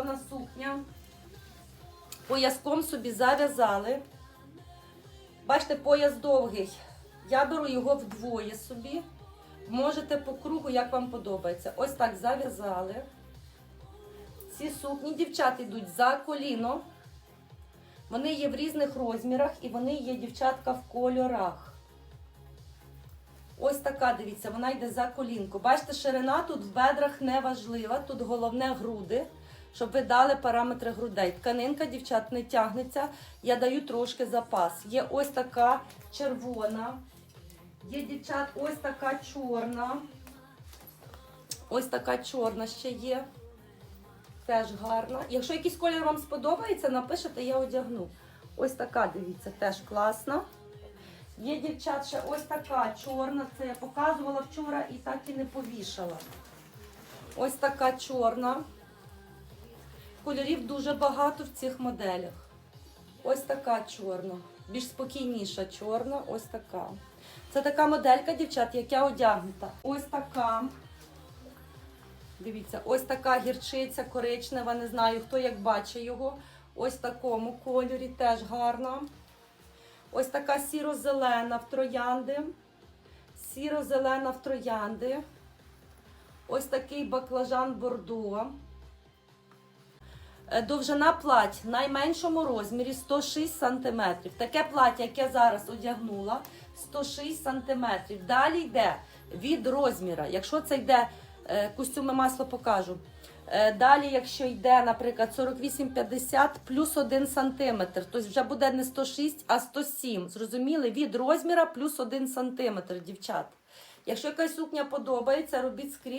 червона сукня. Пояском собі зав'язали. Бачите, пояс довгий. Я беру його вдвоє собі. Можете по кругу, як вам подобається. Ось так зав'язали. Ці сукні дівчат йдуть за коліно. Вони є в різних розмірах і вони є дівчатка в кольорах. Ось така, дивіться, вона йде за колінку. Бачите, ширина тут в бедрах не важлива, тут головне груди, щоб ви дали параметри грудей. Тканинка, дівчат, не тягнеться. Я даю трошки запас. Є ось така червона. Є дівчат, ось така чорна. Ось така чорна ще є. Теж гарна. Якщо якийсь колір вам сподобається, напишете, я одягну. Ось така, дивіться, теж класна. Є дівчат ще ось така чорна. Це я показувала вчора і так і не повішала. Ось така чорна. Кольорів дуже багато в цих моделях. Ось така чорна. Більш спокійніша чорна, ось така. Це така моделька, дівчат, як я одягнута. Ось така. Дивіться, ось така гірчиця коричнева, не знаю, хто як бачить його. Ось в такому кольорі теж гарна. Ось така сіро-зелена в троянди. Сіро-зелена в троянди. Ось такий баклажан бордо. Е, Довжина плать в найменшому розмірі 106 см. Таке плаття, яке зараз одягнула, 106 см. Далі йде від розміра. Якщо це йде е, костюми масло покажу. Е, Далі, якщо йде, наприклад, 48-50 плюс 1 см, то вже буде не 106, а 107. Зрозуміли? Від розміра плюс 1 см, дівчат. Якщо якась сукня подобається, робіть скрізь.